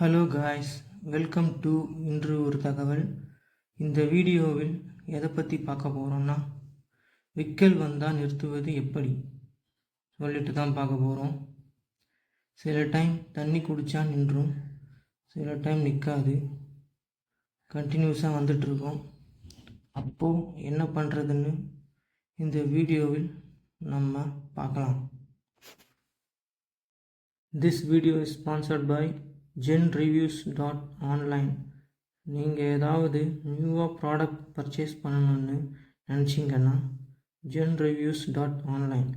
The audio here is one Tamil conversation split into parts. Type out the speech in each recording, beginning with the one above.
ஹலோ காய்ஸ் வெல்கம் டு இன்று ஒரு தகவல். இந்த வீடியோவில் எதை பற்றி பார்க்க போகிறோம்னா விக்கல் வந்தால் நிறுத்துவது எப்படி? சொல்லிட்டு தான் பார்க்க போகிறோம் சில டைம் தண்ணி குடித்தா நின்றும் சில டைம் நிற்காது கண்டினியூஸாக வந்துட்ருக்கோம் அப்போது என்ன பண்ணுறதுன்னு இந்த வீடியோவில் நம்ம பார்க்கலாம். This video is sponsored by Zen reviews dot online நீங்கள் ஏதாவது நியூவாக ப்ராடக்ட் பர்ச்சேஸ் பண்ணணும்னு நினச்சிங்கன்னா ஜென் ரிவ்யூஸ் டாட் ஆன்லைன்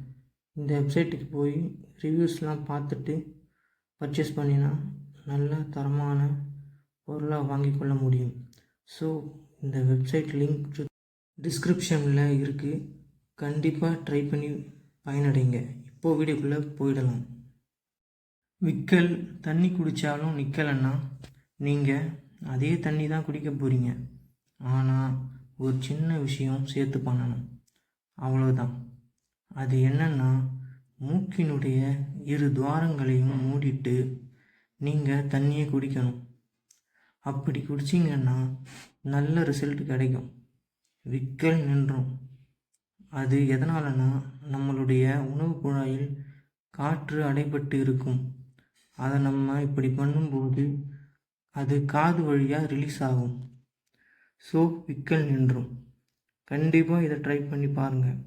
இந்த வெப்சைட்டுக்கு போய் ரிவ்யூஸ்லாம் பார்த்துட்டு பர்ச்சேஸ் பண்ணினா நல்ல தரமான பொருளாக வாங்கி கொள்ள முடியும். ஸோ இந்த வெப்சைட் லிங்க் டிஸ்கிரிப்ஷனில் இருக்குது கண்டிப்பாக ட்ரை பண்ணி பயனடைங்க. இப்போது வீடியோக்குள்ளே போயிடலாம். விக்கல் தண்ணி குடித்தாலும் நிற்கலைன்னா நீங்கள் அதே தண்ணி தான் குடிக்க போகிறீங்க ஆனால் ஒரு சின்ன விஷயம் சேர்த்து பண்ணணும். அவ்வளோதான் அது என்னன்னா மூக்கினுடைய இரு துவாரங்களையும் மூடிட்டு நீங்கள் தண்ணியை குடிக்கணும். அப்படி குடிச்சிங்கன்னா நல்ல ரிசல்ட் கிடைக்கும். விக்கல் நின்றும். அது எதனாலனா நம்மளுடைய உணவு குழாயில் காற்று அடைபட்டு இருக்கும். அதை நம்ம இப்படி பண்ணும்போது அது காது வழியாக ரிலீஸ் ஆகும். ஸோ விக்கல் நின்றும் கண்டிப்பாக இதை ட்ரை பண்ணி பாருங்கள்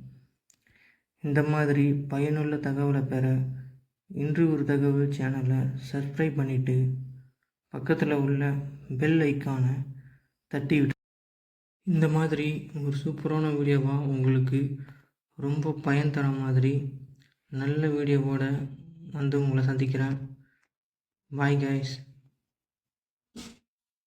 இந்த மாதிரி பயனுள்ள தகவலை பெற இன்று ஒரு தகவல் சேனலை சப்ஸ்கிரைப் பண்ணிவிட்டு பக்கத்தில் உள்ள பெல் ஐக்கானை தட்டி விட்டு இந்த மாதிரி ஒரு சூப்பரான வீடியோவாக உங்களுக்கு ரொம்ப பயன் தர மாதிரி நல்ல வீடியோவோட வந்து உங்களை சந்திக்கிறேன். Bye guys